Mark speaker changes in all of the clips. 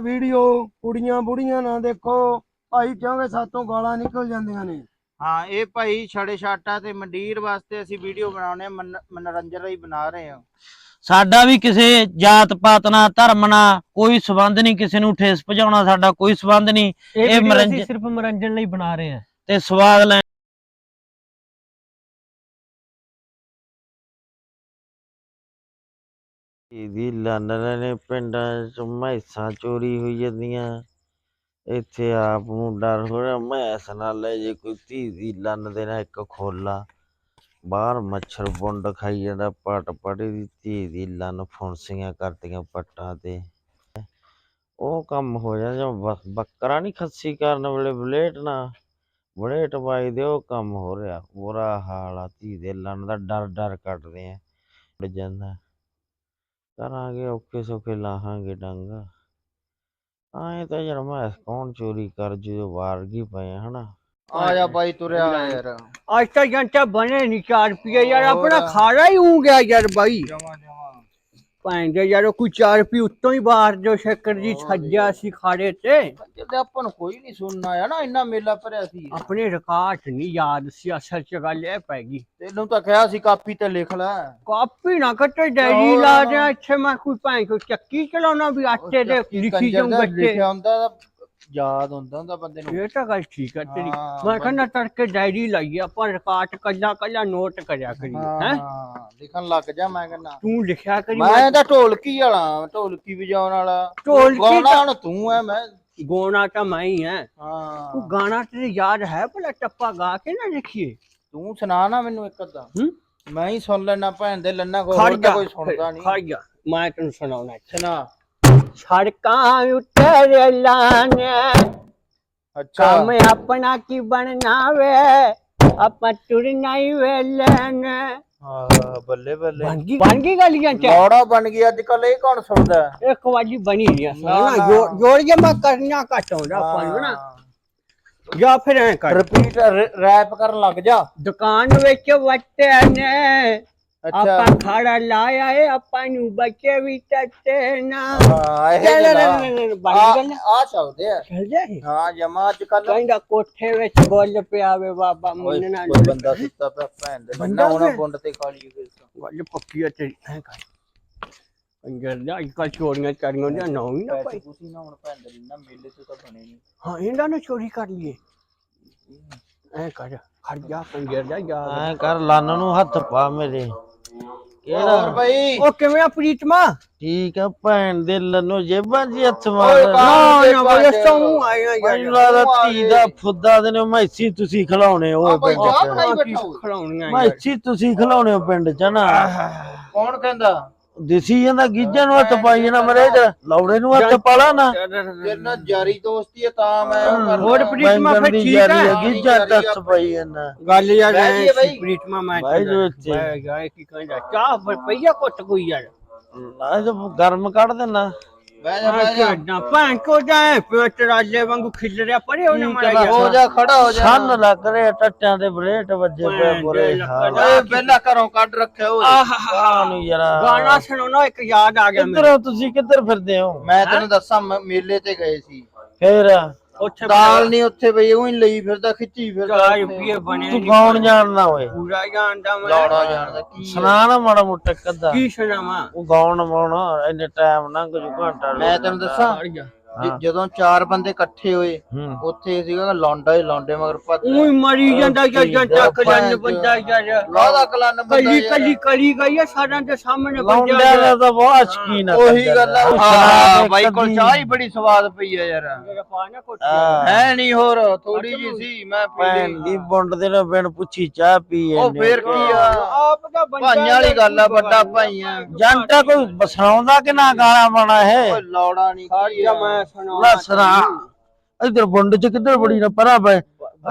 Speaker 1: Video ਕੁੜੀਆਂ ਬੁੜੀਆਂ ਨਾ ਦੇਖੋ। ਭਾਈ ਕਿਉਂਕਿ ਸਾਤੋਂ ਗਾਲਾਂ ਨਿਕਲ ਜਾਂਦੀਆਂ ਨੇ।
Speaker 2: ਹਾਂ ਇਹ ਭਾਈ ਛੜੇ ਛਾਟਾ ਤੇ ਮੰਡੀਰ ਵਾਸਤੇ ਅਸੀਂ ਵੀਡੀਓ ਬਣਾਉਣੇ ਮਨੋਰੰਜਨ ਲਈ ਬਣਾ ਰਹੇ ਹਾਂ।
Speaker 3: ਸਾਡਾ ਵੀ ਕਿਸੇ ਜਾਤ ਪਾਤ ਨਾਲ ਧਰਮ ਨਾਲ ਕੋਈ ਸਬੰਧ ਨਹੀਂ ਕਿਸੇ ਨੂੰ ਠੇਸ ਪਹੁੰਚਾਉਣਾ ਸਾਡਾ ਕੋਈ ਸਬੰਧ ਨਹੀਂ।
Speaker 4: ਇਹ ਵੀਡੀਓ
Speaker 3: ਮਨੋਰੰਜਨ-
Speaker 4: ਸਿਰਫ ਮਨੋਰੰਜਨ ਲਈ ਬਣਾ ਰਹੇ ਹਾਂ।
Speaker 3: ਤੇ ਸਵਾਦ ਲੈ ਇਹਦੀ ਲੰਨ ਨੇ ਪਿੰਡਾਂ ਚ ਮੈਸਾਂ ਚੋਰੀ ਹੋਈ ਜਾਂਦੀਆਂ। ਇੱਥੇ ਆਪ ਨੂੰ ਡਰ ਹੋ ਰਿਹਾ ਮੈਸ ਨਾਲ ਲੈ ਜੇ ਕੋਈ ਧੀ ਦੀ ਲੰਨ ਦੇ ਨਾਲ ਇੱਕ ਖੋਲਾ। ਬਾਹਰ ਮੱਛਰ ਬੁੰਡ ਖਾਈ ਜਾਂਦਾ, ਪਟ ਪੜੇ ਦੀ ਧੀ ਦੀ ਲੰਨ ਫੁੰਸੀਆਂ ਕਰਦੀਆਂ ਪੱਟਾਂ ਤੇ। ਉਹ ਕੰਮ ਹੋ ਜਾਂਦਾ ਜਿਵੇਂ ਬੱਕਰਾ ਨਹੀਂ ਖੱਸੀ ਕਰਨ ਵੇਲੇ ਬਲੇਟ ਨਾ ਬਲੇਟ ਬਾਈ ਦੇ, ਉਹ ਕੰਮ ਹੋ ਰਿਹਾ। ਬੁਰਾ ਹਾਲ ਆ, ਧੀ ਦੇ ਲੰਨ ਦਾ ਡਰ ਡਰ ਕੱਟਦੇ ਆ ਜਾਂਦਾ। ਕਰਾਂਗੇ ਔਖੇ ਸੌਖੇ ਲਾਹਾਂਗੇ ਡੰਗ। ਆਏ ਤਾਂ ਯਾਰ ਮੈਂ ਕੌਣ ਚੋਰੀ ਕਰ ਜਦੋਂ ਵਾਰ ਗਈ ਪਏ ਹਨਾ?
Speaker 2: ਆ ਜਾ ਭਾਈ ਤੁਰਿਆ ਆ ਯਾਰ।
Speaker 4: ਅੱਜ ਤੱਕ ਜੰਟਾ ਬਣੇ ਨਹੀਂ 4 ਰੁਪਏ ਯਾਰ। ਆਪਣਾ ਖਾਣਾ ਹੀ ਹੋ ਗਿਆ ਯਾਰ ਬਾਈ।
Speaker 2: ਜਮਾ ਜਮਾ।
Speaker 4: ਭਾਂਦੇ ਯਾਰ ਉਹ ਕੋਈ 4 ਰੁਪਏ ਉੱਤੋਂ ਹੀ ਬਾਹਰ ਜੋ ਸ਼ੱਕਰ ਜੀ ਛੱਜਿਆ ਸੀ ਖਾੜੇ ਤੇ।
Speaker 2: ਜਦ ਆਪਾਂ ਨੂੰ ਕੋਈ ਨਹੀਂ ਸੁਣਨਾ ਆ ਨਾ ਇੰਨਾ ਮੇਲਾ ਭਰਿਆ ਸੀ।
Speaker 4: ਆਪਣੇ ਰਿਕਾਰਡ ਨਹੀਂ ਯਾਦ ਸੀ ਅਸਲ ਚ ਗੱਲ ਇਹ ਪੈ ਗਈ।
Speaker 2: ਤੈਨੂੰ ਤਾਂ ਕਿਹਾ ਸੀ ਕਾਪੀ ਤੇ ਲਿਖ ਲੈ।
Speaker 4: ਕਾਪੀ ਨਾ ਕੱਟੇ ਡੈਰੀ। ਲਾ ਦਿਆਂ ਇੱਥੇ ਮੈਂ ਕੋਈ ਭਾਂ ਕੋਈ ਚੱਕੀ ਚਲਾਉਣਾ ਵੀ ਆਟੇ ਦੇ ਲਿਖੀ
Speaker 2: ਦਾ
Speaker 4: ਗੱਟੇ
Speaker 2: ਲਿਖਿਆ ਹੁੰਦਾ ਤਾਂ ਯਾਦ ਹੁੰਦਾ ਹੁੰਦਾ ਬੰਦੇ ਨੂੰ।
Speaker 4: ਇਹ ਤਾਂ ਗੱਲ ਠੀਕ ਹੈ ਤੇਰੀ।
Speaker 2: ਹਾਂ,
Speaker 4: ਮੈਂ ਕਹਿੰਦਾ ਤੜਕੇ ਡਾਇਰੀ ਲਾਈ ਆਪਾਂ ਰਿਕਾਰਡ ਕੱਲਾ ਕੱਲਾ ਨੋਟ ਕਰਿਆ ਕਰੀ ਹੈ
Speaker 2: ਹਾਂ? ਲਿਖਣ ਲੱਗ ਜਾ ਮੈਂ ਕਹਿੰਦਾ।
Speaker 4: ਤੂੰ ਲਿਖਿਆ ਕਰੀ
Speaker 2: ਮੈਂ ਤਾਂ ਢੋਲਕੀ ਵਾਲਾ ਢੋਲਕੀ ਵਜਾਉਣ ਵਾਲਾ।
Speaker 4: ਢੋਲਕੀ
Speaker 2: ਗਾਉਣਾ
Speaker 4: ਤਾਂ-
Speaker 2: ਹੁਣ ਤੂੰ ਐ ਮੈਂ
Speaker 4: ਗੋਣਾ ਤਾਂ ਮੈਂ ਹੀ ਹੈ
Speaker 2: ਹਾਂ।
Speaker 4: ਤੂੰ ਗਾਣਾ ਤੇ ਯਾਦ ਹੈ ਭਲਾ ਟੱਪਾ ਗਾ ਕੇ ਨਾ ਲਿਖੀਏ?
Speaker 2: ਤੂੰ ਸੁਣਾ ਨਾ ਮੈਨੂੰ ਇੱਕ ਅੱਧਾ।
Speaker 4: ਹੂੰ?
Speaker 2: ਮੈਂ ਹੀ ਸੁਣ ਲੈਣਾ ਭੈਣ ਦੇ ਲੰਨਾ ਕੋਈ
Speaker 4: ਖੜ
Speaker 2: ਹੋਰ
Speaker 4: ਜਾ।
Speaker 2: ਤਾਂ ਕੋਈ ਸੁਣਦਾ ਨਹੀਂ।
Speaker 4: ਖੜ ਜਾ। ਮੈਂ ਤੈਨੂੰ ਸੁਣਾਉਣਾ।
Speaker 2: ਸੁਣਾ।
Speaker 4: ਸੜਕਾਂ ਉੱਤੇ ਰੇਲਾਂ ਨੇ
Speaker 2: ਅੱਛਾ।
Speaker 4: ਕੰਮ ਆਪਣਾ ਕੀ ਬਣਨਾ ਵੇ ਆਪਾਂ ਤੁਰਨਾ ਹੀ ਵੇਲੇ ਨੇ
Speaker 2: ਹਾਂ ਬੱਲੇ ਬੱਲੇ।
Speaker 4: ਬਣ ਗਈ ਬਣ ਗਈ ਜਾਂ
Speaker 2: ਲੌੜਾ ਬਣ ਗਈ ਅੱਜ ਕੱਲ ਇਹ ਕੌਣ ਸੁਣਦਾ? ਹੈ?
Speaker 4: ਇੱਕ ਵਾਰੀ ਬਣੀ ਨਹੀਂ
Speaker 2: ਨਾ, ਨਾ।
Speaker 4: ਜੋੜ ਜੋੜ ਕੇ ਮੈਂ ਕਰਨਾ ਘੱਟ ਹੁੰਦਾ ਆਪਾਂ ਨੂੰ ਨਾ। ਜਾਂ ਫਿਰ ਐ ਕਰ।
Speaker 2: ਰਿਪੀਟ ਰੈਪ ਕਰਨ ਲੱਗ ਜਾ।
Speaker 4: ਦੁਕਾਨ ਵਿੱਚ ਵੱਟੇ ਨੇ।
Speaker 2: ਅੱਛਾ।
Speaker 4: ਆਪਾਂ ਖਾੜਾ ਲਾਇਆ ਏ ਆਪਾਂ ਨੂੰ ਬੱਚੇ ਵੀ ਟੱਟੇ ਨਾ।
Speaker 2: ਹਾਂ ਇਹ
Speaker 4: ਲੈ ਲੈ
Speaker 2: ਜਿਹੜਾ
Speaker 4: ਲੈ ਲੈ ਬਣ
Speaker 2: ਆ ਚੱਲਦੇ ਆ।
Speaker 4: ਚੱਲ ਜਾਏ
Speaker 2: ਹਾਂ ਜਮਾ ਅੱਜ ਕੱਲ
Speaker 4: ਕਹਿੰਦਾ ਕੋਠੇ ਵਿੱਚ ਬੁੱਲ ਪਿਆ ਵੇ ਬਾਬਾ ਮੁੰਨਣਾ
Speaker 2: ਕੋਈ ਬੰਦਾ ਸੁੱਤਾ ਪਿਆ ਭੈਣ ਦੇ
Speaker 4: ਬੰਦਾ
Speaker 2: ਬੰਦਾ ਉਹਨਾਂ
Speaker 4: ਹੋਵੇ।
Speaker 2: ਗੁੰਡ ਤੇ ਕਾਲੀ ਹੋਈ ਸੀ।
Speaker 4: ਗੱਲ ਪੱਕੀ ਹੈ ਤੇਰੀ ਐ ਕਰ। ਅੰਗਰ ਦਾ ਅੱਜ ਕੱਲ ਚੋਰੀਆਂ ਕਰੀਆਂ ਜਾਂ ਨਾ ਹੀ ਨਾ
Speaker 2: ਪੈਸੇ
Speaker 4: ਭਾਈ।
Speaker 2: ਤੁਸੀਂ ਨਾ ਹੁਣ ਭੈਣ ਦੇ ਨਾ ਮੇਲੇ ਤੇ ਤਾਂ ਬਣੇ ਨਹੀਂ
Speaker 4: ਹਾਂ ਇਹਨਾਂ ਨੇ ਚੋਰੀ ਕਰ ਲਈਏ। ਐ ਕਰ ਖੜ ਜਾ ਪੰਗਰ ਦਾ ਜਾ।
Speaker 3: ਐ ਕਰ ਲੰਨ ਨੂੰ ਹੱਥ ਪਾ ਮੇਰੇ।
Speaker 2: ਹੋਰ
Speaker 3: ਕਿਹੜਾ
Speaker 2: ਭਾਈ
Speaker 4: ਉਹ ਕਿਵੇਂ ਆ ਪ੍ਰੀਤਮਾ
Speaker 3: ਠੀਕ ਆ ਭੈਣ ਦੇ ਲੰਨੋ ਜੇਬਾਂ 'ਚ ਹੱਥ
Speaker 2: ਓਏ
Speaker 3: ਮਾਰ
Speaker 2: ਬਾਹਰ
Speaker 4: ਨਾ
Speaker 2: ਦੇ
Speaker 4: ਨਾ ਬਈ ਸੌਂ ਆਇਆ
Speaker 3: ਮੈਨੂੰ
Speaker 4: ਯਾਰ।
Speaker 3: ਲੱਗਦਾ ਧੀ ਦਾ ਫੁੱਦਾ ਦੇ ਨੇ ਮੈਸੀ ਤੁਸੀਂ ਖਿਲਾਉਣੇ
Speaker 2: ਆ
Speaker 3: ਓਏ
Speaker 2: ਭਾਈ
Speaker 3: ਪਿੰਡ
Speaker 2: ਚਾਹ
Speaker 3: ਚ।
Speaker 2: ਬਣਾਈ ਬੈਠਾ ਹੋਇਆ।
Speaker 4: ਖੜਾਉਣੀਆਂ ਯਾਰ।
Speaker 3: ਮੈਸੀ ਤੁਸੀਂ ਖਿਲਾਉਣੇ ਹੋ ਪਿੰਡ ਚ ਨਾ।
Speaker 2: ਕੌਣ ਕਹਿੰਦਾ?
Speaker 3: ਦਿਸੀ ਜਾਂਦਾ ਗੀਜਾਂ ਨੂੰ ਹੱਥ ਪਾਈ ਜਾਣਾ ਮਰੇ ਲੌੜੇ ਨੂੰ ਹੱਥ ਪਾਲਾ ਨਾ।
Speaker 2: ਨਾਲ ਯਾਰੀ ਦੋਸਤੀ ਹੈ ਤਾਂ ਮੈਂ।
Speaker 4: ਹੋਰ ਪ੍ਰੀਤਮਾ ਫਿਰ ਠੀਕ ਹੈ
Speaker 3: ਗੀਜਾ ਦੱਸ ਪਾਈ ਜਾਂਦਾ।
Speaker 4: ਗੱਲ ਯਾਰ ਪ੍ਰੀਤਮਾ ਮੈਂ
Speaker 3: ਇੱਥੇ।
Speaker 4: ਬਹਿ ਜਾ ਕੀ ਕਹਿੰਦਾ ਚਾਹ ਫਿਰ ਪਈਆ ਕੁੱਟ ਕੋਈ ਯਾਰ?
Speaker 3: ਨਾ ਗਰਮ ਕੱਢ ਦੇਣਾ।
Speaker 2: ਬਹਿ ਜਾ ਬਹਿ
Speaker 4: ਕੋ ਜਾਏ ਵਾਂਗੂ ਰਿਹਾ ਪਰੇ ਉਹਨੇ ਮਾਰਿਆ
Speaker 2: ਹੋ ਜਾ ਖੜਾ ਹੋ ਜਾ।
Speaker 3: ਛੰਨ ਲੱਗ ਰਿਹਾ ਟੱਟਿਆਂ ਦੇ ਬਲੇਟ ਵੱਜੇ ਪਏ
Speaker 4: ਭੈਣ
Speaker 3: ਬੁਰੇ
Speaker 4: ਦੇ
Speaker 3: ਹਾਲ।
Speaker 4: ਲੱਕੜ
Speaker 2: ਓਏ ਪਹਿਲਾਂ ਘਰੋਂ ਕੱਢ ਰੱਖਿਆ ਓਏ।
Speaker 3: ਆਹ ਨੂੰ ਯਾਰਾ।
Speaker 4: ਗਾਣਾ ਸੁਣਾਉਣਾ ਇੱਕ ਯਾਦ ਆ ਗਿਆ
Speaker 3: ਕਿੱਧਰ ਹੋ ਤੁਸੀਂ ਕਿੱਧਰ ਫਿਰਦੇ ਹੋ?
Speaker 2: ਮੈਂ ਤੈਨੂੰ ਦੱਸਾਂ ਮੇਲੇ ਤੇ ਗਏ ਸੀ।
Speaker 3: ਫੇਰ?
Speaker 4: ਉੱਥੇ
Speaker 2: ਦਾਲ ਨਹੀਂ ਉੱਥੇ ਬਈ ਉਹੀ ਲਈ ਫਿਰਦਾ ਖਿੱਚੀ ਫਿਰਦਾ
Speaker 4: ਚਾਰ ਰੁਪਏ ਬਣੇ
Speaker 3: ਤੂੰ ਗਾਉਣ ਜਾਣਦਾ ਓਏ।
Speaker 4: ਪੂਰਾ ਜਾਣਦਾ ਮੈਂ।
Speaker 2: ਲੌੜਾ ਜਾਣਦਾ ਕੀ।
Speaker 3: ਸੁਣਾ ਨਾ ਮਾੜਾ ਮੋਟਾ ਕੱਦਾ
Speaker 4: ਕੀ ਸੁਣਾਵਾਂ?
Speaker 3: ਉਹ ਗਾਉਣ ਮਾਉਣਾ ਇੰਨੇ ਟਾਈਮ ਲੰਘ ਜੂ ਘੰਟਾ
Speaker 2: ਮੈਂ ਤੈਨੂੰ ਦੱਸਾਂ?
Speaker 4: ਜਾ
Speaker 2: ਜ- ਜਦੋਂ ਚਾਰ ਬੰਦੇ ਇਕੱਠੇ ਹੋਏ
Speaker 3: ਹੂੰ।
Speaker 2: ਉੱਥੇ ਸੀਗਾ ਲੌਂਡਾ ਹੀ ਲੌਂਡੇ ਮਗਰ ਭੱਜ
Speaker 4: ਉਹੀ ਮਰੀ ਜਾਂਦਾ ਜਾਂ ਜਾਂ ਚੱਕ
Speaker 2: ਭੈਣ
Speaker 4: ਜੰਨ
Speaker 2: ਚੋ।
Speaker 4: ਬੰਦਾ ਯਾਰ।
Speaker 2: ਲਾਦਾ ਕਲਨ ਬੰਦਾ
Speaker 4: ਕੱਲੀ
Speaker 2: ਯਾਰ।
Speaker 4: ਕੱਲੀ ਕਰੀ ਗਈ ਆ ਸਾਰਿਆਂ ਦੇ ਸਾਹਮਣੇ ਬੰਦਿਆਂ
Speaker 3: ਦਾ। ਤਾਂ ਬਹੁਤ ਸ਼ਕੀਨ ਆ
Speaker 2: ਉਹੀ
Speaker 3: ਕੰਜਰ
Speaker 2: ਗੱਲ ਆ।
Speaker 3: ਦਾ।
Speaker 2: ਹਾਂ ਬਾਈ ਕੋਲ
Speaker 3: ਕਦੀ-
Speaker 2: ਚਾਹ ਹੀ ਬੜੀ ਸਵਾਦ ਪਈ ਆ ਯਾਰ।
Speaker 3: ਹਾਂ।
Speaker 2: ਹੈ ਨਹੀਂ ਹੋਰ ਥੋੜੀ ਜੀ ਸੀ ਮੈਂ ਪੀ
Speaker 3: ਭੈਣ
Speaker 2: ਲਈ।
Speaker 3: ਦੀ ਬੁੰਡ ਦੇ ਨਾਲ ਬਿਨ ਪੁੱਛੀ ਚਾਹ ਪੀ
Speaker 2: ਉਹ
Speaker 3: ਜਾਂਦੇ
Speaker 2: ਫੇਰ ਕੀ ਆ?
Speaker 4: ਆਪ ਦਾ ਬੰਦਾ
Speaker 2: ਭਾਈਆਂ ਵਾਲੀ ਗੱਲ ਆ ਵੱਡਾ ਭਾਈ ਆ।
Speaker 3: ਜੰਟਾ ਕੋਈ ਬਸਾਉਂਦਾ ਕਿ ਨਾ ਗਾਣਾ ਬਣਾ ਹੈ
Speaker 2: ਓਏ ਲੌੜਾ ਨਹੀਂ
Speaker 4: ਖੜ
Speaker 2: ਕੀ
Speaker 4: ਜਾ
Speaker 2: ਆ।
Speaker 4: ਮੈਂ ਸੁਣਾਉਣਾ
Speaker 3: ਲੈ ਸੁਣਾ। ਇਧਰ ਬੁੰਡ ਚ ਕਿੱਧਰ ਬੜੀ ਨਾ ਪਰਾਂ ਪੈ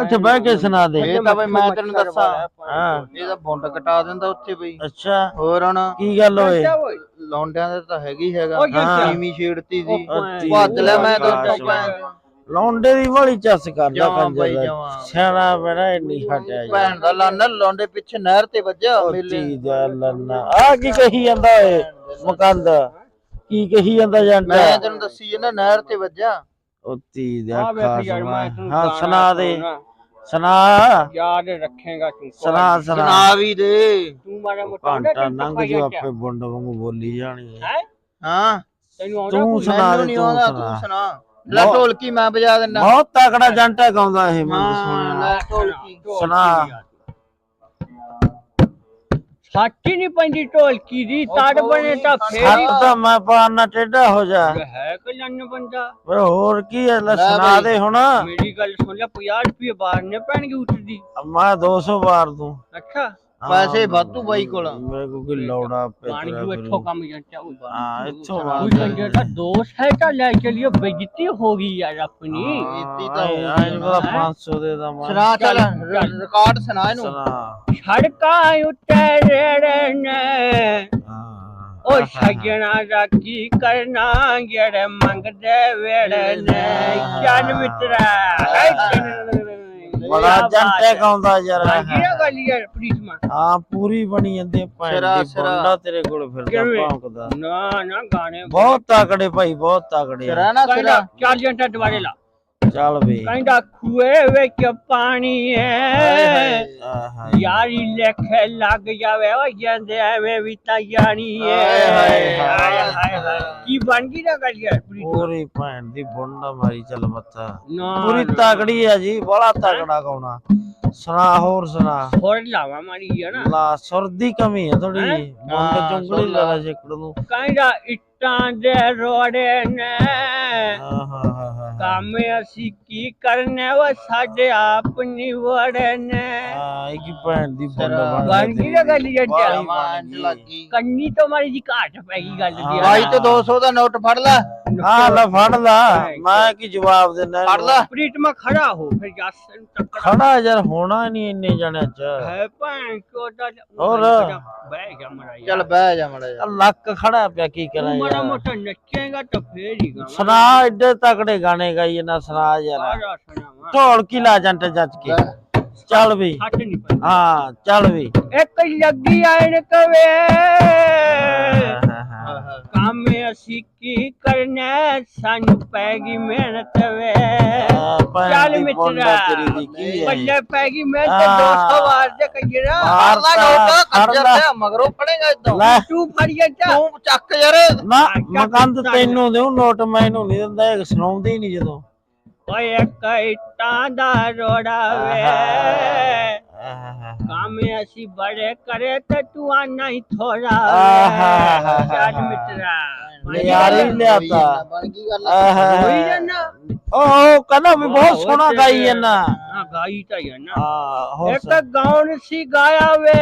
Speaker 3: ਇੱਥੇ ਬਹਿ ਕੇ ਸੁਣਾ ਦੇ।
Speaker 2: ਇਹ ਤਾਂ ਬਈ ਮੈਂ ਤੈਨੂੰ ਦੱਸਾਂ।
Speaker 3: ਹਾਂ।
Speaker 2: ਇਹ ਤਾਂ ਬੁੰਡ ਕਟਾ ਦਿੰਦਾ ਉੱਥੇ ਬਈ।
Speaker 3: ਅੱਛਾ।
Speaker 2: ਹੋਰ ਹੁਣ?
Speaker 3: ਕੀ ਗੱਲ ਹੋਏ
Speaker 2: ਲੌਂਡਿਆਂ ਦਾ ਤਾਂ ਹੈਗੀ ਹੈਗਾ। ਨੀਵੀਂ ਛੇੜਤੀ ਸੀ। ਭੱਜ ਲੈ ਮੈਂ ਤਾਂ
Speaker 3: ਲੌਂਡੇ ਦੀ ਵਾਲੀ ਚੱਸ ਕਰਦਾ
Speaker 2: ਜਵਾਂ ਬਈ
Speaker 3: ਕੰਜਰ ਦਾ
Speaker 2: ਜਵਾਂ।
Speaker 3: ਸਿਆਣਾ ਬੜਾ ਇੰਨੀ ਹਟਿਆ ਜੀ
Speaker 2: ਭੈਣ ਦਾ ਲਾਨਾ ਲੌਂਡੇ ਪਿੱਛੇ ਨਹਿਰ ਤੇ ਵੱਜਾ ਮੇਲੇ।
Speaker 3: ਤੀ ਦਾ ਲੰਨਾ। ਆ ਕੀ ਕਹੀ ਜਾਂਦਾ ਓਏ ਮਕੰਦ? ਕੀ ਕਹੀ ਜਾਂਦਾ ਜੰਟ?
Speaker 2: ਮੈਂ ਤੈਨੂੰ ਦੱਸੀ ਜਨਾ ਨਹਿਰ ਤੇ ਵੱਜਾ
Speaker 3: ਉਹ ਧੀ ਦੇ
Speaker 4: ਆ ਵੇਖ
Speaker 3: ਅੱਖਾਂ
Speaker 4: ਯਾਰ ਮੈਂ
Speaker 3: ਸੁਣਾ
Speaker 4: ਤੈਨੂੰ
Speaker 3: ਹਾਂ
Speaker 4: ਗਾਣਾ
Speaker 3: ਸੁਣਾ ਦੇ।
Speaker 4: ਸੁਣਾਉਣਾ।
Speaker 3: ਸੁਣਾ।
Speaker 4: ਯਾਦ ਰੱਖੇਗਾ ਤੂੰ
Speaker 3: ਸੁਣਾ ਸੁਣਾ।
Speaker 2: ਸੁਣਾ ਵੀ ਦੇ।
Speaker 4: ਤੂੰ ਮਾੜਾ ਮੋਟਾ
Speaker 3: ਘੰਟਾ ਲੰਘ ਜੋ ਆਪੇ ਬੁੰਡ ਵਾਂਗੂ ਬੋਲੀ ਜਾਣੀ ਹੈ
Speaker 4: ਹੈ?
Speaker 2: ਹਾਂ
Speaker 4: ਤੈਨੂੰ ਆਉਂਦਾ
Speaker 3: ਤੂੰ? ਸੁਣਾ
Speaker 2: ਮੈਨੂੰ
Speaker 3: ਦੇ
Speaker 2: ਨਹੀਂ
Speaker 3: ਤੂੰ
Speaker 2: ਆਉਂਦਾ
Speaker 3: ਸੁਣਾ।
Speaker 2: ਤੂੰ ਸੁਣਾ। ਲੈ
Speaker 3: ਬਹੁਤ-
Speaker 2: ਢੋਲਕੀ ਮੈਂ ਵਜਾ ਦਿੰਦਾ।
Speaker 3: ਬਹੁਤ ਤਕੜਾ ਜੰਟ ਹੈ ਗਾਉਂਦਾ ਇਹ
Speaker 2: ਹਾਂ ਲੈ ਢੋਲਕੀ।
Speaker 3: ਸੁਣਾ।
Speaker 4: ਸਾਚੀ ਨਹੀਂ ਪੈਂਦੀ ਢੋਲਕੀ ਦੀ ਤੜ ਬਣੇ ਤਾਂ ਫੇਰ ਹੀ
Speaker 3: ਹੱਥ ਤਾਂ ਮੈਂ ਪਾਣਾ ਟੇਢਾ ਹੋ ਜਾ।
Speaker 4: ਹੈ ਕਲਨ ਬੰਦਾ।
Speaker 3: ਪਰ ਹੋਰ ਕੀ ਹੈ ਲੈ
Speaker 2: ਲੈ
Speaker 3: ਸੁਣਾ
Speaker 2: ਬਈ।
Speaker 3: ਦੇ ਹੁਣ।
Speaker 4: ਮੇਰੀ ਗੱਲ ਸੁਣ ਲੈ 50 ਰੁਪਏ ਬਾਹਰ ਨੇ ਪੈਣਗੇ ਉੱਠਦੀ
Speaker 3: ਮੈਂ 200 ਵਾਰ ਦੂੰ।
Speaker 4: ਅੱਛਾ।
Speaker 2: ਪੈਸੇ ਵਾਧੂ ਬਾਈ ਕੋਲ।
Speaker 3: ਮੇਰੇ ਕੋ ਕੋਈ ਲੋੜਾ
Speaker 4: ਪਾਣੀ ਨੂੰ ਇੱਥੋਂ ਕੰਮ ਜਾਂਦਾ ਉਹ
Speaker 3: ਹਾਂ, ਇੱਥੋਂ
Speaker 4: ਕੋਈ
Speaker 3: ਮਾਰ
Speaker 4: ਕੰਜਰ ਦਾ ਦੋਸਤ ਹੈ ਤਾਂ ਲੈ ਚਲਿਓ ਬੇਇੱਜ਼ਤੀ ਹੋ ਗਈ ਯਾਰ ਆਪਣੀ।
Speaker 2: ਇੱਤੀ ਤਾਂ ਹੋ
Speaker 3: ਪਤਾ
Speaker 4: ਹੈਂ?
Speaker 3: 500 ਦੇ ਦਾ ਮੈਂ
Speaker 2: ਸੁਣਾ ਚੱਲ। ਰਿਕਾਰਡ ਸੁਣਾ ਇਹਨੂੰ।
Speaker 4: ਸੜਕਾਂ ਉੱਤੇ ਰੇੜੇ ਨੇ
Speaker 3: ਹਾਂ।
Speaker 4: ਉਹ ਸਜਣਾ ਦਾ ਕੀ ਕਰਨਾ ਜਿਹੜੇ ਮੰਗਦੇ ਵੇੜੇ ਨੇ ਚੱਲ ਮਿੱਤਰਾ
Speaker 3: ਬੜਾ ਜੰਟੇ ਗਾਉਂਦਾ ਯਾਰ
Speaker 4: ਕੀ ਗੱਲ ਯਾਰ ਪ੍ਰੀਤਮਾ
Speaker 3: ਹਾਂ ਪੂਰੀ ਬਣੀ ਜਾਂਦੀ ਭੈਣ ਦੀ। ਬੰਦਾ ਤੇਰੇ ਕੋਲ ਫਿਰਦਾ? ਭੌਂਕਦਾ।
Speaker 4: ਨਾ ਨਾ ਗਾਣੇ।
Speaker 3: ਬਹੁਤ ਤਕੜੇ ਭਾਈ ਬਹੁਤ ਤਕੜੇ।
Speaker 2: ਸਿਰਾ ਨਾ ਸਿਰਾ।
Speaker 4: ਚਾਰ ਜੰਟਾ ਦੁਆਰੇ ਲਾ।
Speaker 3: ਚੱਲ ਬਈ
Speaker 4: ਕਹਿੰਦਾ ਖੂਏ ਵਿੱਚ ਪਾਣੀ ਹੈ
Speaker 3: ਆਹਾ।
Speaker 4: ਯਾਰੀ ਲੇਖੇ ਲੱਗ ਜਾਵੇ ਉਹ ਜਾਂਦੇ ਐਵੇਂ ਵੀ ਤਾਂ ਜਾਣੀ ਹੈ
Speaker 2: ਹਾਏ, ਹਾਏ,
Speaker 4: ਹਾਏ
Speaker 2: ਹਾਏ।
Speaker 4: ਹਾਏ ਹਾਏ ਕੀ ਬਣ ਗਈ ਨਾ ਗੱਲ ਯਾਰ ਪ੍ਰੀਤਮਾ
Speaker 3: ਪੂਰੀ ਭੈਣ ਦੀ ਬੁੰਡਾ ਮਾਰੀ ਚੱਲ ਮੱਥਾ।
Speaker 4: ਨਾ
Speaker 3: ਪੂਰੀ
Speaker 4: ਨਾ।
Speaker 3: ਤਕੜੀ ਆ ਜੀ ਬੜਾ ਤਕੜਾ ਗਾਉਣਾ। ਸੁਣਾ ਹੋਰ ਸੁਣਾ।
Speaker 4: ਹੋਰ ਲਾਵਾ ਮਾਰੀ ਹੈ ਨਾ।
Speaker 3: ਲਾ ਸੁਰ ਦੀ ਕਮੀ ਹੈ ਥੋੜੀ
Speaker 4: ਹੈਂ?
Speaker 3: ਬੰਦ
Speaker 2: ਹਾਂ,
Speaker 3: ਚੁੰਗਲੀ
Speaker 2: ਸੁਰ ਲਾ।
Speaker 3: ਲਾ। ਜੇਕੜ ਨੂੰ।
Speaker 4: ਕਹਿੰਦਾ ਇੱਟਾਂ ਦੇ ਰੋੜੇ ਨੇ।
Speaker 3: ਹਾਂ ਹਾਂ ਹਾਂ ਹਾਂ
Speaker 4: ਕੰਮ ਅਸੀਂ ਕੀ ਕਰਨੇ ਉਹ ਸਾਡੇ ਆਪ ਨਹੀਂ ਵੜੇ ਨੇ।
Speaker 3: ਹਾਂ ਇਹ ਕੀ ਭੈਣ ਦੀ
Speaker 2: ਸਿਰਾ।
Speaker 4: ਬਣ ਗਈ ਨਾ ਗੱਲ ਕੰਨੀ ਤੋਂ ਮਾਰੀ ਜੀ ਘਾਟ ਪੈ ਗਈ ਗੱਲ ਦੀ।
Speaker 2: ਬਾਈ ਤੇ 200 ਦਾ ਨੋਟ ਫੜ ਲੈ।
Speaker 3: ਹਾਂ ਲੈ ਫੜ ਲਾ। ਮੈਂ ਕੀ ਜਵਾਬ ਦਿੰਦਾ
Speaker 2: ਫੜ ਲੈ।
Speaker 4: ਪ੍ਰੀਤਮਾ ਖੜਾ ਹੋ ਫਿਰ ਜੱਸ ਨੂੰ ਟੱਕਰ
Speaker 3: ਖੜਾ ਯਾਰ ਹੋਣਾ ਨਹੀਂ ਇੰਨੇ ਜਣਿਆਂ ਚ।
Speaker 4: ਹੈ ਭੈਣ ਚੋਦਾ
Speaker 3: ਹੋਰ?
Speaker 4: ਬਹਿ ਗਿਆ ਯਾਰ
Speaker 2: ਚੱਲ ਬਹਿ ਜਾ ਮੜਾ ਜਾ
Speaker 3: ਲੱਕ ਖੜਾ ਪਿਆ ਕੀ ਕਰਾਂ
Speaker 4: ਤੂੰ ਮਾੜਾ
Speaker 3: ਯਾਰ।
Speaker 4: ਮੋਟਾ ਨੱਚੇਗਾ ਤਾਂ ਫੇਰ ਹੀ ਗਾਵਾਂ
Speaker 3: ਸੁਣਾ ਏਡੇ ਤਕੜੇ ਗਾਣੇ ਗਾਈਏ ਨਾ ਸੁਣਾ ਯਾਰ।
Speaker 4: ਸੁਣਾਵਾਂ
Speaker 3: ਢੋਲਕੀ ਲਾ ਜੰਟ ਜੱਜ ਕੇ? ਚੱਲ ਵੀ। ਹਾਂ ਚੱਲ ਵੀ।
Speaker 4: ਇੱਕ ਲੱਗੀ ਆਣ ਕਵੇ ਕੰਮ ਅਸੀਂ ਕੀ ਕਰਨਾ ਸਾਨੂੰ ਪੈ ਗਈ ਮਿਹਨਤ ਵੇ ਚੱਲ ਮਿੱਤਰਾ ਪੱਲੇ ਪੈ ਗਈ ਮਿਹਨਤ
Speaker 3: ਹਾਂ।
Speaker 4: 200 ਵਾਰ ਦੇ ਕੰਜਰਾ
Speaker 3: ਮਾਰ
Speaker 2: ਫੜ ਲੈ
Speaker 3: ਤਾ,
Speaker 2: ਨੋਟ ਕੰਜਰ। ਤੇ ਮਗਰੋਂ ਫੜੇਗਾ ਇਦੋਂ
Speaker 4: ਤੂੰ ਫੜੀਏ
Speaker 2: ਤੂੰ ਚੱਕ ਯਾਰ
Speaker 3: ਨਾ ਮਕੰਦ ਤੈਨੂੰ ਦੇਉ ਨੋਟ ਮੈਨੂੰ ਨਹੀਂ ਦਿੰਦਾ ਇਹ ਸੁਣਾਉਂਦੀ ਨਹੀਂ ਜਦੋਂ
Speaker 4: ਓਏ ਇੱਟਾਂ ਦਾ ਰੋੜਾ ਵੇ ਕੰਮ ਅਸੀਂ ਬੜੇ ਕਰੇ ਤੇ ਤੂੰ ਆ ਨਹੀਂ ਥੋੜਾ
Speaker 3: ਆਹਾ।
Speaker 4: ਵੇ ਚੱਲ ਮਿੱਤਰਾ
Speaker 3: ਨਜ਼ਾਰੇ ਹੀ ਲਿਆਤਾ
Speaker 2: ਬਣ ਗਈ ਗੱਲ
Speaker 4: ਹੋਈ ਜਾਨਾ
Speaker 3: ਉਹ ਕਹਿੰਦਾ ਵੀ ਬਹੁਤ ਸੋਹਣਾ ਗਾਈ ਜਾਂਦਾ
Speaker 4: ਹਾਂ ਗਾਈ ਤਾਂ ਹੈ ਨਾ
Speaker 3: ਹਾਂ ਹੋ
Speaker 4: ਇੱਕ ਗਾਉਣ ਸੀ ਗਾਇਆ ਵੇ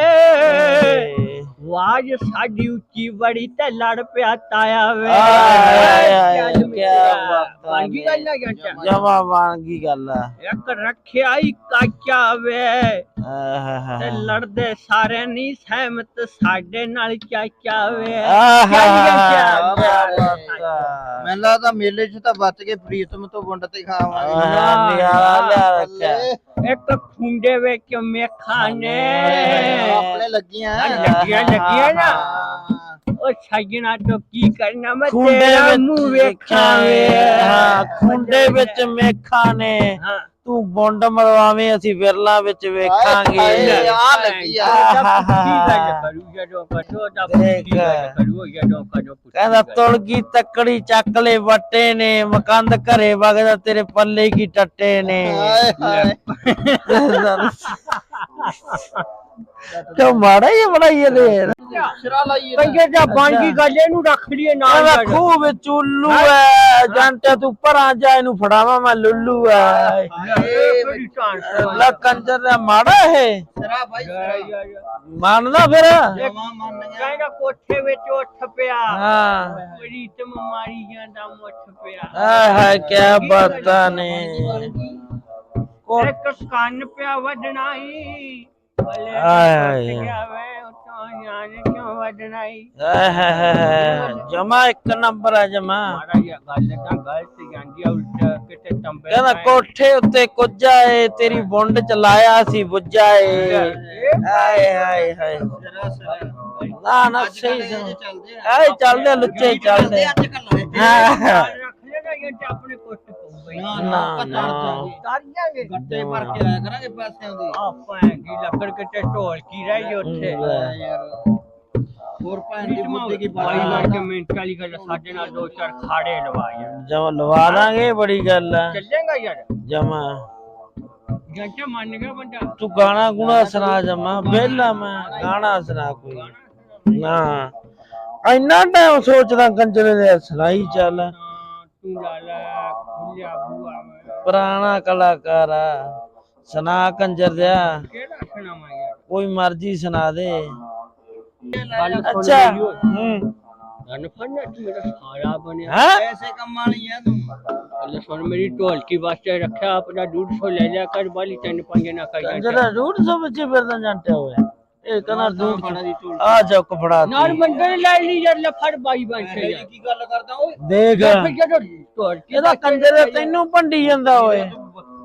Speaker 4: ਆਵਾਜ਼ ਸਾਡੀ ਉੱਚੀ ਬੜੀ ਤੇ ਲੜ ਪਿਆ ਤਾਇਆ ਵੇ
Speaker 3: ਆਏ, ਆਏ,
Speaker 4: ਚੱਲ
Speaker 3: ਕਿਆ
Speaker 4: ਮਿੱਤਰਾ,
Speaker 3: ਬਾਤਾਂ
Speaker 4: ਬਣ ਗਈ ਗੱਲ ਨਾ ਜੱਟਾ
Speaker 3: ਜਮਾ ਬਣ ਗਈ ਗੱਲ
Speaker 4: ਇੱਕ ਰੱਖਿਆ ਹੀ ਕਾਚਾ ਵੇ
Speaker 3: ਆਹਾ
Speaker 4: ਤੇ ਲੜਦੇ ਸਾਰੇ ਨਹੀਂ ਸਹਿਮਤ ਸਾਡੇ ਨਾਲ ਚਾਚਾ ਵੇ
Speaker 3: ਆਹਾ
Speaker 2: ਮੈਨੂੰ ਲੱਗਦਾ ਮੇਲੇ 'ਚ ਤਾਂ ਬਚ ਕੇ ਪ੍ਰੀਤਮ ਤੋਂ ਵੰਡ ਤੇ ਖਾਵਾਂਗੇ
Speaker 3: ਆਹ ਨਿਆਰਾ ਲਿਆ ਰੱਖਿਆ
Speaker 4: ਇੱਕ ਖੁੰਡੇ ਵਿੱਚ ਮੇਖਾਂ ਨੇ
Speaker 2: ਆਪਣੇ ਲੱਗੀਆਂ
Speaker 4: ਆ ਲੱਗੀਆਂ ਲੱਗੀਆਂ ਨਾ। ਉਹ ਸਜਣਾ ਤੋਂ ਕੀ ਕਰਨਾ ਮੈਂ
Speaker 3: ਖੁੰਡੇ
Speaker 4: ਤੇਰਾ
Speaker 3: ਵਿੱਚ
Speaker 4: ਮੂੰਹ
Speaker 3: ਵੇਖਾਂ ਵੇ ਹਾਂ ਖੁੰਡੇ ਵਿੱਚ ਮੇਖਾਂ ਨੇ।
Speaker 4: ਹਾਂ।
Speaker 3: ਤੂੰ ਬੁੰਡ ਮਰਵਾਵੇਂ ਅਸੀਂ ਵਿਰਲਾ ਵਿੱਚ ਵੇਖਾਂਗੇ।
Speaker 2: ਹਾਏ, ਆ ਲੱਗੀ ਆ।
Speaker 3: ਦੇਖ। ਕਹਿੰਦਾ
Speaker 4: ਗੱਲ।
Speaker 3: ਤੁਲਗੀ ਤੱਕੜੀ ਚੱਕ ਲੈ ਵੱਟੇ ਨੇ। ਮਕੰਦ ਘਰੇ ਵਗਦਾ ਤੇਰੇ ਪੱਲੇ ਕੀ ਟੱਟੇ ਨੇ।
Speaker 2: ਹਾਏ ਹਾਏ।
Speaker 3: ਤੇ ਮਾੜਾ ਹੀ ਬਣਾਈ ਇਹਦੇ
Speaker 2: ਸਿਰਾ ਲਾਈਏ
Speaker 4: ਕੰਗੇ ਦਾ ਬਣ ਗਈ ਗੱਲ ਇਹਨੂੰ ਰੱਖ ਲਈਏ ਨਾਲ।
Speaker 3: ਖੂਹ ਵਿੱਚ ਉੱਲੂ ਐ ਜੰਟੇ ਤੂੰ ਪਰਾਂ ਜਾ ਇਹਨੂੰ ਫੜਾਵਾਂ ਮੈਂ ਲੁੱਲੂ ਐ ਲੈ ਕੰਜਰ ਦਾ ਮਾੜਾ ਇਹ।
Speaker 2: ਸਿਰਾ ਸਿਰਾ।
Speaker 3: ਮੰਨਦਾ ਫਿਰ।
Speaker 4: ਕਹਿੰਦਾ ਕੋਠੇ ਵਿੱਚ ਉੱਠ ਪਿਆ।
Speaker 3: ਹਾਂ।
Speaker 4: ਬੜੀ ਤੇ ਮਾਰੀ ਜਾਂਦਾ ਮੁੱਠ ਪਿਆ।
Speaker 3: ਆਏ ਹਾਏ ਕਿਆ ਬਾਤਾਂ ਨੇ। ਕੋ
Speaker 4: ਇੱਕ ਕੰਨ ਪਿਆ ਵੱਢਣਾ ਹੀ
Speaker 3: ਆਏ ਹਾਏ।
Speaker 4: ਜਾਵੇ ਉਤੋਂ ਜਾਣ ਕਿਉਂ ਵਡਣਾਈ
Speaker 3: ਜਮਾ ਇੱਕ ਨੰਬਰ ਆ ਜਮਾ।
Speaker 4: ਮਾਰਾ ਇਹ ਗੱਲ ਤਾਂ ਗਲਤ ਜਾਂਦੀ ਆ ਉਲਟ ਕਿਤੇ ਤੰਬੇ
Speaker 3: ਕਹਿੰਦਾ ਕੋਠੇ ਉੱਤੇ ਕੁੱਜਾ ਏ ਤੇਰੀ ਬੁੰਡ ਚ ਲਾਇਆ ਸੀ ਬੁੱਝਾ ਏ। ਹਾਏ ਹਾਏ ਹਾਏ। ਨਾ ਨਾ ਸਹੀ
Speaker 2: ਚੱਲਦੇ
Speaker 3: ਆਏ ਚੱਲਦੇ ਆ, ਲੁੱਚੇ ਚੱਲਦੇ ਆ। ਹਾਂ।
Speaker 4: ਰੱਖ ਲੈਣਾ ਇਹ ਆਪਣੇ ਕੋਲ ਪਊਗਾ
Speaker 3: ਨਾ ਨਾ
Speaker 4: ਤਾਰੀਆਂ
Speaker 2: ਗੱਟੇ ਭਰ ਕੇ ਆਇਆ ਕਰਾਂਗੇ ਪੈਸਿਆਂ ਦੇ।
Speaker 4: ਆਪਾਂ ਕੀ ਲੱਕੜ ਕਿਤੇ ਢੋਲ ਕੀ ਰਹੀ ਉੱਥੇ?
Speaker 2: ਹੋਰ ਭੈਣ ਦੀ ਬੁੱਧੀ ਕੀ
Speaker 4: ਬਾਈ
Speaker 2: ਬਾਈ
Speaker 4: ਵਾਰ ਕੇ ਮਿੰਟ ਵਾਲੀ ਗੱਲ ਸਾਡੇ ਨਾਲ ਦੋ ਚਾਰ ਖਾੜੇ ਲਵਾ ਯਾਰ।
Speaker 3: ਜਮਾ ਲਵਾ ਦਾਂਗੇ ਬੜੀ ਗੱਲ ਆ।
Speaker 4: ਚੱਲੇਗਾ ਯਾਰ।
Speaker 3: ਜਮਾ।
Speaker 4: ਜੰਟਾ ਮੰਨ ਗਿਆ ਬੰਦਾ।
Speaker 3: ਤੂੰ ਗਾਣਾ ਗੁਣਾ ਸੁਣਾ ਜਮਾ ਵਿਹਲਾ ਮੈਂ ਗਾਣਾ ਸੁਣਾ ਕੋਈ। ਨਾ। ਇੰਨਾ ਟਾਈਮ ਸੋਚਦਾ ਕੰਜਰੇ ਦੇ ਸੁਣਾਈ ਚੱਲ।
Speaker 4: ਲਾਲਾ ਖੁੱਲਿਆ ਬੂਆ ਮੈਂ
Speaker 3: ਪੁਰਾਣਾ ਕਲਾਕਾਰ ਆ। ਸੁਣਾ ਕੰਜਰ ਦਿਆ
Speaker 4: ਕਿਹੜਾ ਸੁਣਾਵਾਂ ਯਾਰ?
Speaker 3: ਕੋਈ ਮਰਜ਼ੀ ਸੁਣਾ ਦੇ। ਅੱਛਾ। ਹੂੰ।
Speaker 4: ਫੜਨਾ ਤੂੰ ਮੇਰਾ ਸਾਰਾ ਬਣਿਆ।
Speaker 3: ਹੈ?
Speaker 2: ਪੈਸੇ ਕੰਮ ਵਾਲੀ ਆ ਤੂੰ।
Speaker 4: ਗੱਲ ਸੁਣ ਮੇਰੀ ਢੋਲਕੀ ਵਾਸਤੇ ਰੱਖਿਆ ਆਪਣਾ 150 ਲੈ ਲਿਆ ਕਰ ਵਾਲੀ ਤਿੰਨ ਪੰਜ ਨਾ ਕਰ
Speaker 3: ਕੰਜਰਾ ਰੂਟ ਸਭ ਵਿੱਚ ਫਿਰਦਾ ਜਾਂਟਿਆ ਹੋਇਆ। ਇਹ ਕਹਿੰਦਾ ਰੂਟ
Speaker 2: ਫੜਾ ਦੀ ਢੋਲ
Speaker 3: ਆ ਚੁੱਕ ਫੜਾ
Speaker 4: ਨਾਲ ਨੇ ਲੈ ਲਈ ਯਾਰ ਲੈ ਫੜ ਬਾਈ ਬਣ ਕੇ ਯਾਰ
Speaker 2: ਕੀ ਗੱਲ ਕਰਦਾ ਓਏ?
Speaker 3: ਦੇਖ।
Speaker 4: ਫਿਰ ਜਦੋਂ ਢੋਲਕੀ
Speaker 3: ਇਹਦਾ ਕੰਜਰ ਤੈਨੂੰ ਭੰਡੀ ਜਾਂਦਾ ਓਏ।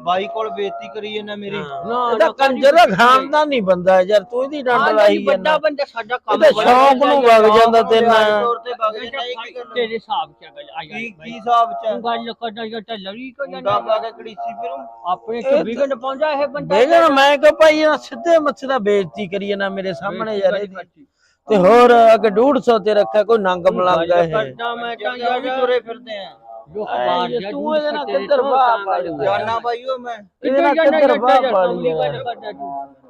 Speaker 2: ਬਾਈ ਕੋਲ ਬੇਇੱਜ਼ਤੀ ਕਰੀ ਜਾਂਦਾ ਮੇਰੀ।
Speaker 4: ਨਾ
Speaker 3: ਇਹਦਾ ਕੰਜਰ ਦਾ ਖਾਨਦਾਨੀ ਨਹੀਂ ਬੰਦਾ ਯਾਰ ਤੂੰ ਇਹਦੀ ਡੰਡ ਲਾਈ
Speaker 4: ਵੱਡਾ
Speaker 3: ਜਾਂਦਾ।
Speaker 4: ਬੰਦਾ ਸਾਡਾ ਕੰਮ
Speaker 3: ਇਹਦੇ ਸ਼ੌਂਕ ਨੂੰ ਵਗ ਜਾਂਦਾ ਤੇਰੇ ਨਾਲ
Speaker 2: ਤੌਰ ਤੇ ਵਗ ਜਾਂਦਾ ਇਹ ਕੀ ਗੱਲ
Speaker 4: ਤੇਰੇ ਹਿਸਾਬ ਚ ਗੱਲ ਆ
Speaker 2: ਕੀ
Speaker 4: ਯਾਰ
Speaker 2: ਕੀ ਹਿਸਾਬ ਚ
Speaker 4: ਤੂੰ ਗੱਲ ਕਰਦਾ ਜਾਂ ਤਾਂ ਲੜੀ ਕੋ
Speaker 2: ਮੁੰਡਾ
Speaker 4: ਜਾਂਦਾ
Speaker 2: ਪਾ ਕੇ ਕੜੀਸੀ ਫਿਰੂ।
Speaker 4: ਆਪਣੇ ਚ ਵਿਗੜ ਪਹੁੰਚਾ ਇਹ ਬੰਦਾ।
Speaker 3: ਬੇਗਨ ਮੈਂ ਕਹ ਭਾਈ ਇਹਨਾਂ ਸਿੱਧੇ ਮੱਥੇ ਦਾ ਬੇਇੱਜ਼ਤੀ ਕਰੀ ਨਾ ਮੇਰੇ ਸਾਹਮਣੇ ਯਾਰ ਇਹਦੀ। ਤੇ ਹੋਰ ਅੱਗੇ 150 ਤੇ ਰੱਖਿਆ ਕੋਈ ਨੰਗ ਮਲੰਗਾ ਇਹ।
Speaker 4: ਕਰਦਾ ਮੈਂ ਤਾਂ
Speaker 2: ਜਾਂ ਵੀ
Speaker 4: ਯਾਰ।
Speaker 2: ਤੁਰੇ ਫਿਰਦੇ ਆ।
Speaker 4: ਜੋ ਖਬਾਰ
Speaker 3: ਜੇ
Speaker 4: ਜਾਂ
Speaker 3: ਤੂੰ ਇਹਦੇ ਨਾਲ ਕਿੱਧਰ ਬਾਹ ਪਾ।
Speaker 2: ਜਾਨਾ ਬਾਈ ਓ ਮੈਂ।
Speaker 3: ਇਹਦੇ ਨਾਲ ਕਿੱਧਰ ਬਾਹ ਪਾ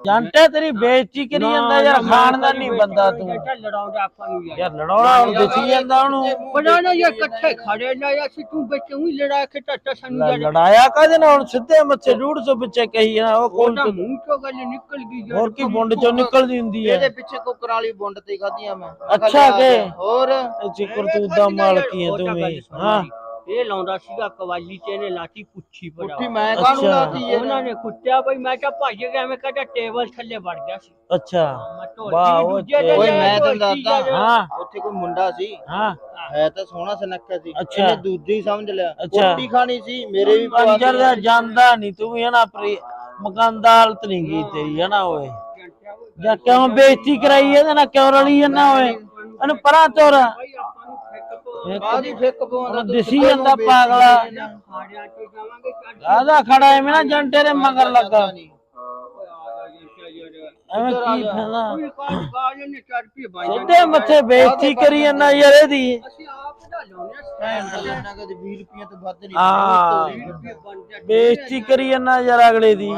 Speaker 3: ਜਾਂਟੇ ਤੇਰੀ ਬੇਇੱਜ਼ਤੀ ਕਰੀ ਜਾਂਦਾ ਯਾਰ ਖਾਨਦਾਨੀ ਬੰਦਾ ਤੂੰ।
Speaker 4: ਲੜਾਉਂਦਾ ਆਪਾਂ ਨੂੰ ਯਾਰ।
Speaker 3: ਲੜਾਉਣਾ ਹੁਣ ਦਿਸੀ ਜਾਂਦਾ ਉਹਨੂੰ।
Speaker 4: ਬਣਾਣਾ ਯਾਰ ਇਕੱਠੇ ਖੜੇ ਨਾ ਯਾਰ ਸੀ ਤੂੰ ਵਿੱਚ ਉਹੀ ਲੜਾ ਕੇ ਟੱਟਾ ਸਾਨੂੰ
Speaker 3: ਲੜਾਇਆ ਕਾਹਦੇ ਨਾਲ? ਹੁਣ ਸਿੱਧੇ ਮੱਥੇ 150 ਪਿੱਛੇ ਕਹੀ ਨਾ ਉਹ ਕੋਲ
Speaker 4: ਉਹਦਾ ਮੂੰਹ ਚੋਂ ਗੱਲ ਨਿਕਲ ਗਈ ਯਾਰ।
Speaker 3: ਹੋਰ ਕੀ ਬੁੰਡ ਚੋਂ ਨਿਕਲਦੀ ਹੁੰਦੀ
Speaker 2: ਇਹਦੇ
Speaker 3: ਹੈ
Speaker 2: ਪਿੱਛੇ ਕੁੱਕਰਾਂ ਵਾਲੀ ਬੁੰਡ ਤੇ ਖਾਧੀਆਂ ਮੈਂ।
Speaker 3: ਅੱਛਾ ਕਿ
Speaker 2: ਹੋਰ?
Speaker 3: ਜ਼ਿਕਰ ਤੂੰ ਦਾ ਮਾਲਕੀ ਹੈ
Speaker 4: ਉਹ
Speaker 3: ਤੂੰ
Speaker 4: ਤਾਂ
Speaker 3: ਵੀ। ਹਾਂ।
Speaker 4: ਇਹ ਲਾਉਂਦਾ ਸੀਗਾ ਕਵਾਲੀ ਤੇ ਇਹਨੇ ਲਾਤੀ ਪੁੱਛੀ ਪੜਾ
Speaker 2: ਪੁੱਠੀ ਮੈਂ ਕਾਹਨੂੰ। ਲਾਤੀ ਇਹ
Speaker 4: ਉਹਨਾਂ ਨੇ ਕੁੱਟਿਆ ਬਈ ਮੈਂ ਕਿਹਾ ਭੱਜ ਗਿਆ ਮੈਂ ਕਹਿੰਦਾ ਟੇਬਲ ਥੱਲੇ ਵੜ ਗਿਆ ਸੀ।
Speaker 3: ਅੱਛਾ।
Speaker 4: ਮੈਂ
Speaker 3: ਵਾਹ, ਉਹ
Speaker 2: ਓਏ
Speaker 3: ਤੇ-
Speaker 2: ਮੈਂ ਤੈਨੂੰ ਦੱਸਦਾ
Speaker 3: ਹਾਂ।
Speaker 2: ਉੱਥੇ ਕੋਈ ਮੁੰਡਾ ਸੀ
Speaker 3: ਹਾਂ।
Speaker 2: ਹੈ ਤਾਂ ਸੋਹਣਾ ਸੁਨੱਖਾ ਸੀ
Speaker 3: ਅੱਛਾ।
Speaker 2: ਇਹਨੇ ਦੂਜੀ ਸਮਝ ਲਿਆ।
Speaker 3: ਅੱਛਾ।
Speaker 2: ਰੋਟੀ ਖਾਣੀ ਸੀ ਮੇਰੇ ਵੀ ਪਵਾ
Speaker 3: ਦਾ
Speaker 2: ਦਿੱਤੀ।
Speaker 3: ਜਾਂਦਾ ਨਹੀਂ ਤੂੰ ਵੀ ਹੈ ਨਾ ਪ੍ਰੀ ਮਕਾਨ ਦਾ ਹਾਲਤ ਨਹੀਂ ਗਈ ਤੇਰੀ ਹੈ ਨਾ ਓਏ। ਜਾਂ ਕਿਉਂ ਬੇਇੱਜ਼ਤੀ ਕਰਾਈ ਇਹਦੇ ਨਾਲ ਕਿਉਂ ਰਲੀ ਜਾਂਦਾ ਓਏ? ਇਹਨੂੰ ਪਰਾਂ ਤੋਰ।
Speaker 4: ਫਿੱਕ
Speaker 3: ਦਿਸੀ ਜਾਂਦਾ ਪਾਗਲਾ।
Speaker 4: ਖਾੜਿਆਂ ਜਾਵਾਂਗੇ
Speaker 3: ਆਦਾ ਖੜਾ ਐਵੇਂ ਨਾ ਜੰਟੇ ਦੇ ਮਗਰ ਲੱਗਾ।
Speaker 2: ਨਹੀਂ।
Speaker 3: ਐਵੇਂ ਕੀ ਫਾਇਦਾ
Speaker 4: ਨੇ ਪੀ ਬਾਈ
Speaker 3: ਸਿੱਧੇ ਮੱਥੇ ਬੇਇੱਜ਼ਤੀ ਕਰੀ ਜਾਂਦਾ ਯਾਰ ਇਹਦੀ।
Speaker 4: ਅਸੀਂ ਆਪ ਦਾ ਲਾਉਨੇ
Speaker 2: ਭੈਣ ਦਾ ਲੈਣਾ ਕਦੇ 20 ਰੁਪਏ ਤੋਂ ਵੱਧ ਨਹੀਂ।
Speaker 3: ਹਾਂ।
Speaker 4: ਰੁਪਏ ਬਣ ਜਾ।
Speaker 3: ਬੇਇੱਜ਼ਤੀ ਕਰੀ ਜਾਂਦਾ ਯਾਰ ਅਗਲੇ ਦੀ।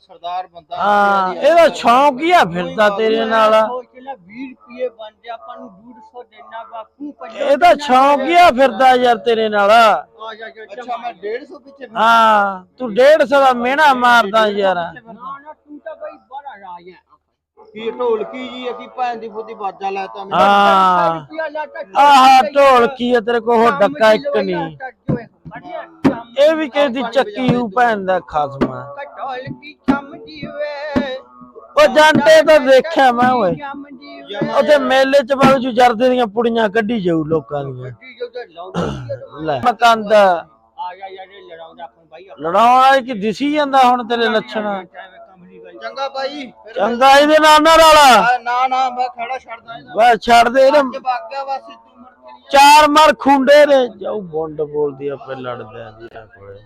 Speaker 2: ਸਰਦਾਰ ਬੰਦਾ।
Speaker 3: ਹਾਂ ਇਹਦਾ ਸ਼ੌਂਕ ਹੀ ਆ ਫਿਰਦਾ ਤੇਰੇ ਨਾਲ।
Speaker 4: ਸੋਚ ਲੈ 20 ਰੁਪਏ ਬਣ ਜਾ ਆਪਾਂ ਨੂੰ 150 ਦੇਣਾ ਬਾਪੂ ਪੰਜਾਹ
Speaker 3: ਇਹਦਾ ਸ਼ੌਂਕ ਹੀ ਆ ਫਿਰਦਾ ਯਾਰ ਤੇਰੇ ਨਾਲ।
Speaker 2: ਅੱਛਾ ਮੈਂ 150 ਪਿੱਛੇ
Speaker 3: ਹਾਂ ਤੂੰ 150 ਦਾ ਮਿਹਣਾ ਮਾਰਦਾ ਯਾਰ
Speaker 4: ਨਾ ਨਾ ਤੂੰ ਤਾਂ ਬਈ ਬੜਾ ਰਾਜ ਹੈ
Speaker 2: ਕੀ ਢੋਲਕੀ ਜੀ ਕੀ ਭੈਣ ਦੀ ਫੁੱਦੀ ਬਾਜਾ ਲਾਤਾ
Speaker 3: ਹਾਂ। ਆਹ ਢੋਲਕੀ ਆ ਤੇਰੇ ਕੋਲ ਹੋਰ ਡੱਕਾ ਇੱਕ ਨਹੀਂ। ਇਹ ਵੀ ਕਿਸੇ ਦੀ ਚੱਕੀ ਹੂ ਭੈਣ ਦਾ ਖਸਮਾ।
Speaker 4: ਢੋਲਕੀ ਚਮ ਜੀਵੇ।
Speaker 3: ਉਹ ਜਾਂਟੇ ਤਾਂ ਦੇਖਿਆ ਮੈਂ ਓਏ।
Speaker 4: ਚਮ ਜੀਵੇ।
Speaker 3: ਉੱਥੇ ਮੇਲੇ ਚ ਬਾਬੂ ਜੂ ਜਰਦੇ ਦੀਆਂ ਪੁੜੀਆਂ ਕੱਢੀ ਜਾਊ ਲੋਕਾਂ ਦੀਆਂ। ਲੈ। ਮਕੰਦ
Speaker 4: ਆ ਜਾ ਯਾਰ ਇਹ ਲੜਾਉਂਦਾ ਆਪਾਂ ਨੂੰ ਬਾਈ
Speaker 3: ਲੜਾਉਣ ਕੀ ਦਿਸੀ ਜਾਂਦਾ ਹੁਣ ਤੇਰੇ ਲੱਛਣ?
Speaker 2: ਚੰਗਾ ਬਾਈ ਫਿਰ
Speaker 3: ਚੰਗਾ ਇਹਦੇ ਨਾਲ ਨਾ ਰਲਾ।
Speaker 2: ਆ, ਨਾ ਨਾ ਮੈਂ ਖੜਾ ਛੱਡਦਾ ਇਹਦਾ।
Speaker 3: ਬਸ ਛੱਡ ਦੇ ਇਹਨੇ।
Speaker 2: ਜੇ ਵਗ ਗਿਆ ਬਸ ਤੂੰ ਮੁੜ ਕੇ ਨਹੀਂ
Speaker 3: ਚਾਰ ਮਾਰ ਖੁੰਡੇ ਨੇ। ਜਾਉ ਬੁੰਡ ਬੋਲਦੀ ਆਪੇ ਲੜਦੇ ਆ ਜੀ ਕੋਲੇ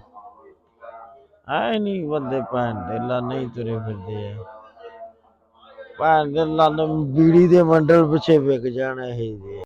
Speaker 3: ਆਏ ਨਹੀਂ ਬੰਦੇ ਭੈਣ ਦੇ ਲਾ ਨਹੀਂ ਤੁਰੇ ਫਿਰਦੇ ਆ। ਭੈਣ ਦੇ ਲਾ ਬੀੜੀ ਦੇ ਮੰਡਲ ਪਿੱਛੇ ਵਿਕ ਜਾਣਾ ਇਹ ਜੀ